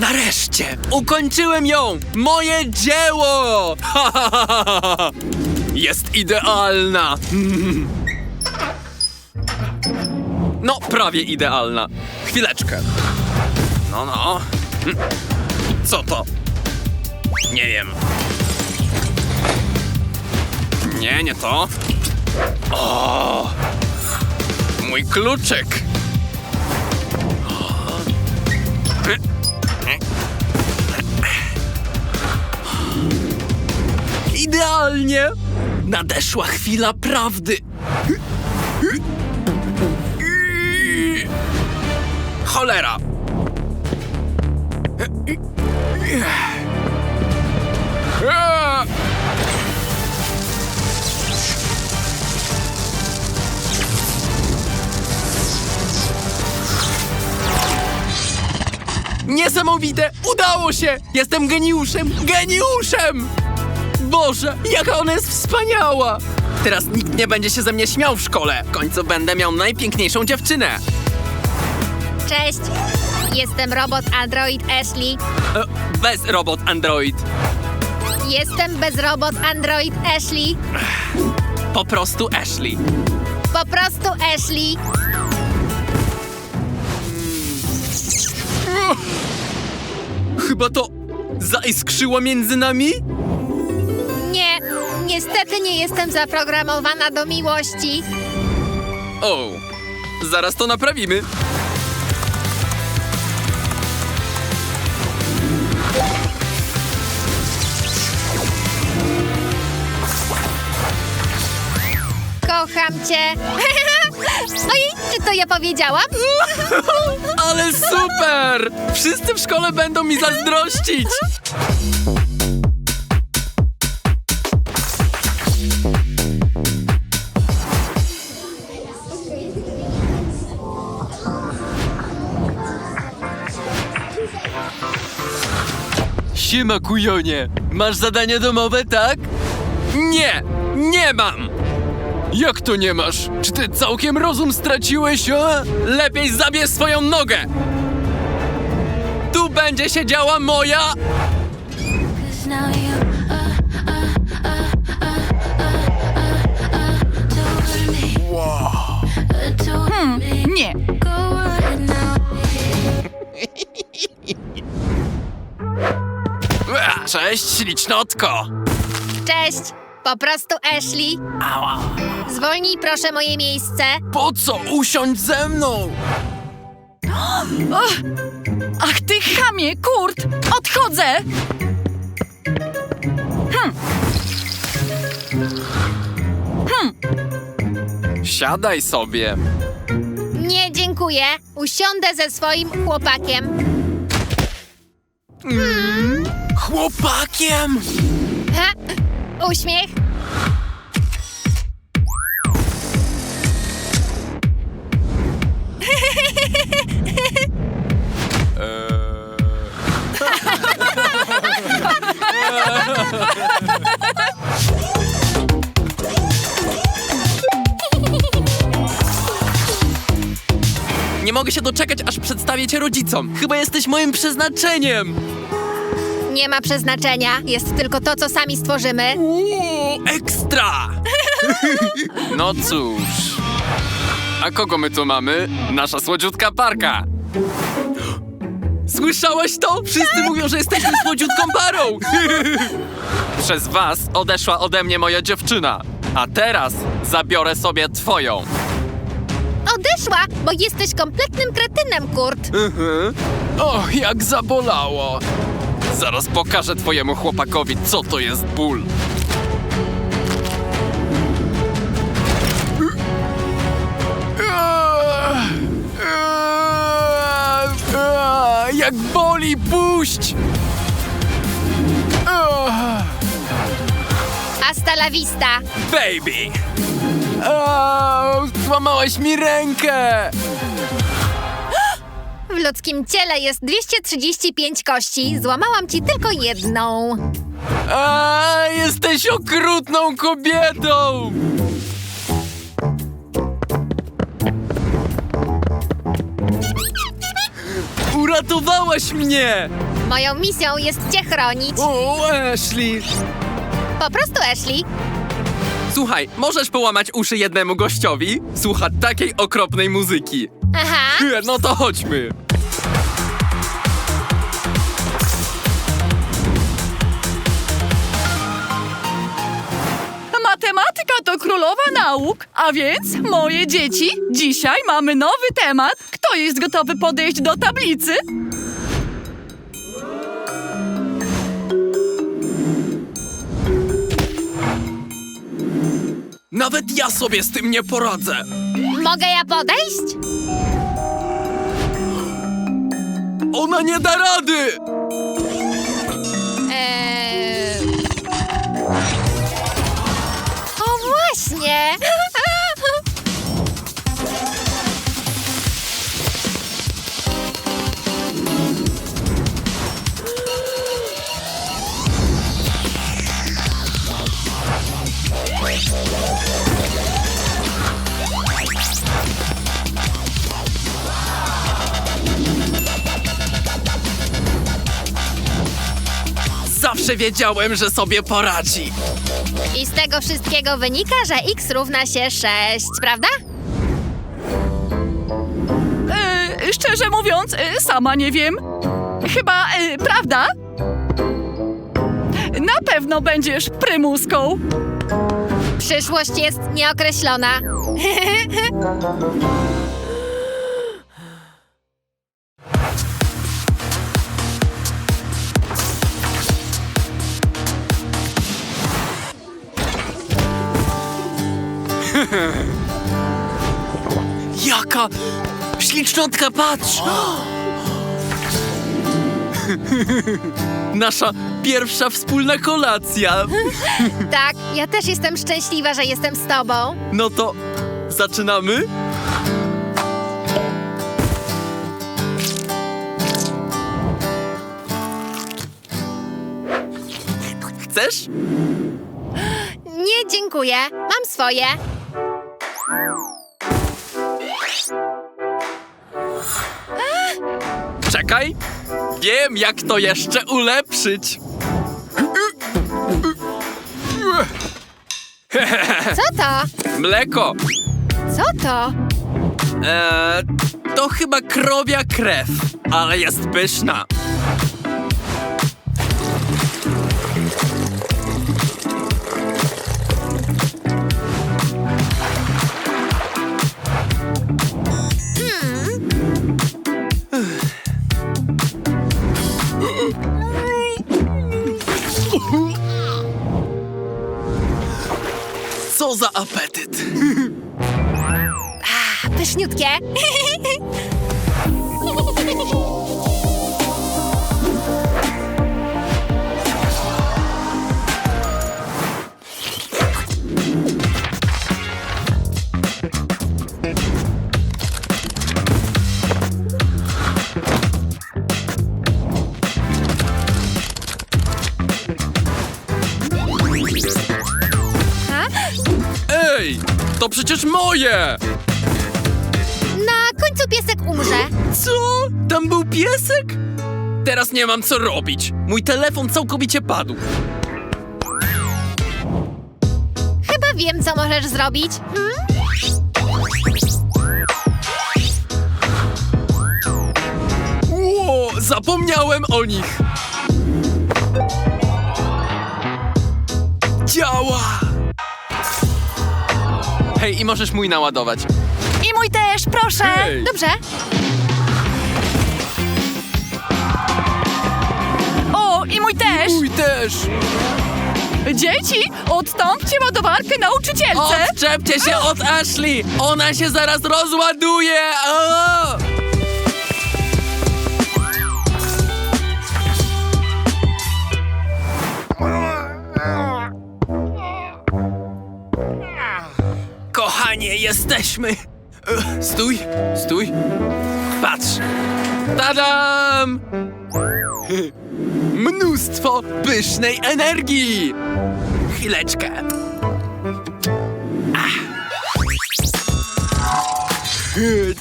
Nareszcie! Ukończyłem ją! Moje dzieło! Jest idealna! No, prawie idealna. Chwileczkę. No, no. Co to? Nie wiem. Nie, nie to. O! Mój kluczyk! Idealnie! Nadeszła chwila prawdy. Cholera! Niesamowite! Udało się! Jestem geniuszem! Geniuszem! Boże, jaka ona jest wspaniała! Teraz nikt nie będzie się ze mnie śmiał w szkole. W końcu będę miał najpiękniejszą dziewczynę. Cześć! Jestem robot android Ashley. E, bez robot android. Jestem bezrobot android Ashley. Po prostu Ashley. Po prostu Ashley. Chyba to zaiskrzyło między nami? Nie, niestety nie jestem zaprogramowana do miłości. O, zaraz to naprawimy. Kocham cię. Ojej, czy to ja powiedziałam? Ale super! Wszyscy w szkole będą mi zazdrościć. Siema, kujonie. Masz zadanie domowe, tak? Nie, nie mam. Jak to nie masz? Czy ty całkiem rozum straciłeś, a? Lepiej zabierz swoją nogę! Tu będzie siedziała moja... Told me. Nie, Cześć, ślicznotko! Cześć, po prostu Ashley. Ała. Zwolnij proszę moje miejsce. Po co usiądź ze mną? ach ty chamie, Kurt! Odchodzę! Siadaj sobie. Nie, dziękuję. Usiądę ze swoim chłopakiem. Chłopakiem! Ha? Uśmiech. Nie mogę się doczekać, aż przedstawię cię rodzicom. Chyba jesteś moim przeznaczeniem. Nie ma przeznaczenia. Jest tylko to, co sami stworzymy. Uuu, ekstra! No cóż. A kogo my tu mamy? Nasza słodziutka parka. Słyszałeś to? Wszyscy mówią, że jesteśmy słodziutką parą. Przez was odeszła ode mnie moja dziewczyna. A teraz zabiorę sobie twoją. Odeszła, bo jesteś kompletnym kretynem, Kurt. Mhm. Och, jak zabolało. Zaraz pokażę twojemu chłopakowi, co to jest ból. Jak boli, puść! Hasta la vista. Baby! Złamałeś mi rękę! W ludzkim ciele jest 235 kości. Złamałam ci tylko jedną. A, jesteś okrutną kobietą! Uratowałaś mnie! Moją misją jest cię chronić. O, Ashley! Po prostu, Ashley. Słuchaj, możesz połamać uszy jednemu gościowi? Słucha takiej okropnej muzyki. Aha. No to chodźmy. Matematyka to królowa nauk, a więc moje dzieci, dzisiaj mamy nowy temat. Kto jest gotowy podejść do tablicy? Nawet ja sobie z tym nie poradzę. Mogę ja podejść? Ona nie da rady! Zawsze wiedziałem, że sobie poradzi. I z tego wszystkiego wynika, że x równa się 6, prawda? E, szczerze mówiąc, e, sama nie wiem. Chyba, e, prawda? Na pewno będziesz prymuską. Przyszłość jest nieokreślona. Jaka ślicznotka, patrz! Nasza pierwsza wspólna kolacja. tak, ja też jestem szczęśliwa, że jestem z tobą. No to zaczynamy? Chcesz? Nie, dziękuję. Mam swoje. Czekaj. Wiem, jak to jeszcze ulepszyć. Co to? Mleko. Co to? Eee, to chyba krowia krew, ale jest pyszna. Ej, to przecież moje! Końcu piesek umrze. Co? Tam był piesek? Teraz nie mam co robić. Mój telefon całkowicie padł. Chyba wiem, co możesz zrobić. Hmm? Ło, zapomniałem o nich. Działa! Hej, i możesz mój naładować. Mój też, proszę. Hej! Dobrze. O, i mój też. Mój też! Dzieci, odstąpcie ładowarkę nauczycielce. Odczepcie się od Ashley! Ona się zaraz rozładuje! O! Kochanie, jesteśmy! Stój, stój. Patrz. Tadam! Mnóstwo pysznej energii! Chwileczkę. Ach.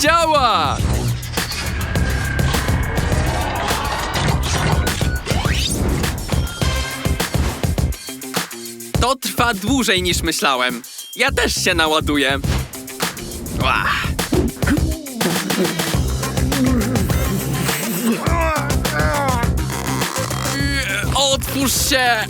Działa! To trwa dłużej niż myślałem. Ja też się naładuję. Otwórz się!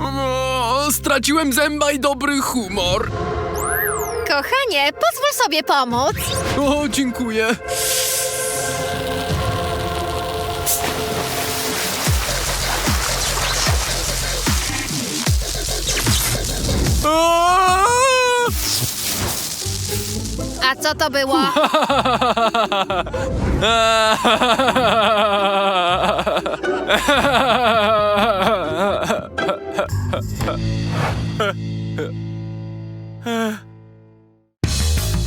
O, straciłem zęba i dobry humor. Kochanie, pozwól sobie pomóc. O, dziękuję. A co to było?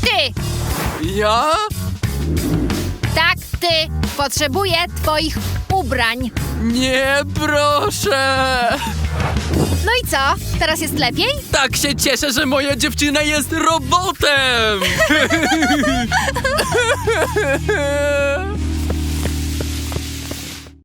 Ty! Ja? Tak, ty! Potrzebuję twoich ubrań. Nie, proszę! No i co? Teraz jest lepiej? Tak się cieszę, że moja dziewczyna jest robotem!